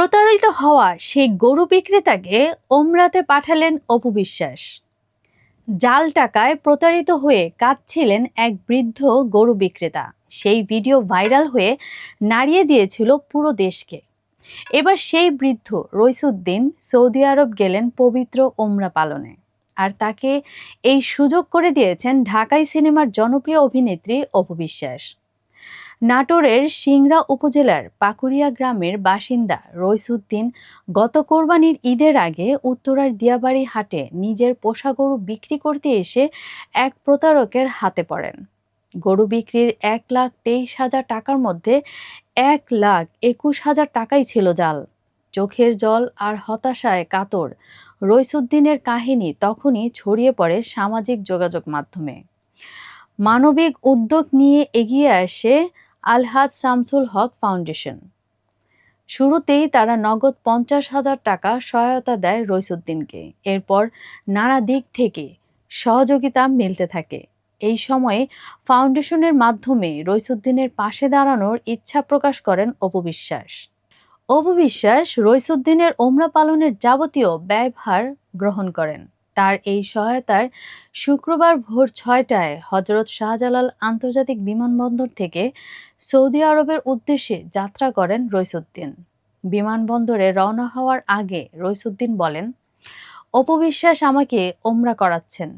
প্রতারিত হওয়া সেই গরু বিক্রেতাকে ওমরাতে পাঠালেন অপু বিশ্বাস। জাল টাকায় প্রতারিত হয়ে কাঁদছিলেন এক বৃদ্ধ গরু বিক্রেতা। সেই ভিডিও ভাইরাল হয়ে নাড়িয়ে দিয়েছিল পুরো দেশকে। এবার সেই বৃদ্ধ রইসুদ্দিন সৌদি আরব গেলেন পবিত্র ওমরা পালনে। আর তাকে এই সুযোগ করে দিয়েছেন ঢাকাই সিনেমার জনপ্রিয় অভিনেত্রী অপু বিশ্বাস। নাটোরের সিংড়া উপজেলার পাকুড়িয়া গ্রামের বাসিন্দা রইসুদ্দিন গত কোরবানির ঈদের আগে উত্তরার দিয়াবাড়ি হাটে নিজের পোষা গরু বিক্রি করতে এসে এক প্রতারকের হাতে পড়েন। গরু বিক্রির এক লাখ তেইশ হাজার টাকার মধ্যে এক লাখ একুশ হাজার টাকাই ছিল জাল। চোখের জল আর হতাশায় কাতর। রইসুদ্দিনের কাহিনী তখনই ছড়িয়ে পড়ে সামাজিক যোগাযোগ মাধ্যমে। মানবিক উদ্যোগ নিয়ে এগিয়ে আসে আলহাজ শামসুল হক ফাউন্ডেশন। শুরুতেই তারা নগদ পঞ্চাশ হাজার টাকা সহায়তা দেয় রইসুদ্দিনকে। এরপর নানা দিক থেকে সহযোগিতা মিলতে থাকে। এই সময়ে ফাউন্ডেশনের মাধ্যমে রইসুদ্দিনের পাশে দাঁড়ানোর ইচ্ছা প্রকাশ করেন অপবিশ্বাস অপবিশ্বাস রইসুদ্দিনের ওমরা পালনের যাবতীয় ব্যয়ভার গ্রহণ করেন। তার এই সহায়তার শুক্রবার ভোর ছয়টায় হজরত শাহজালাল আন্তর্জাতিক বিমানবন্দর থেকে সৌদি আরবের উদ্দেশ্যে যাত্রা করেন রইসুদ্দিন। বিমানবন্দরে রওনা হওয়ার আগে রইসুদ্দিন বলেন অপবিশ্বাস আমাকে ওমরা করাচ্ছেন।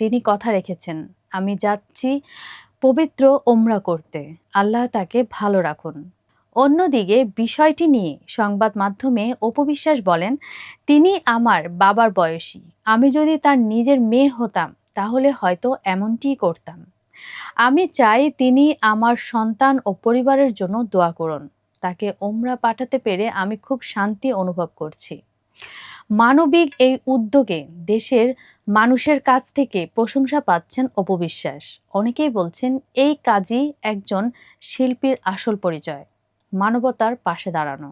তিনি কথা রেখেছেন, আমি যাচ্ছি পবিত্র ওমরা করতে। আল্লাহ তাকে ভালো রাখুন। অন্যদিকে বিষয়টি নিয়ে সংবাদ মাধ্যমে অপবিশ্বাস বলেন, তিনি আমার বাবার বয়সী। আমি যদি তার নিজের মেয়ে হতাম, তাহলে হয়তো এমনটিই করতাম। আমি চাই তিনি আমার সন্তান ও পরিবারের জন্য দোয়া করুন। তাকে ওমরা পাঠাতে পেরে আমি খুব শান্তি অনুভব করছি। মানবিক এই উদ্যোগে দেশের মানুষের কাছ থেকে প্রশংসা পাচ্ছেন অপবিশ্বাস। অনেকেই বলছেন, এই কাজই একজন শিল্পীর আসল পরিচয়। মানবতার পাশে দাঁড়ানো।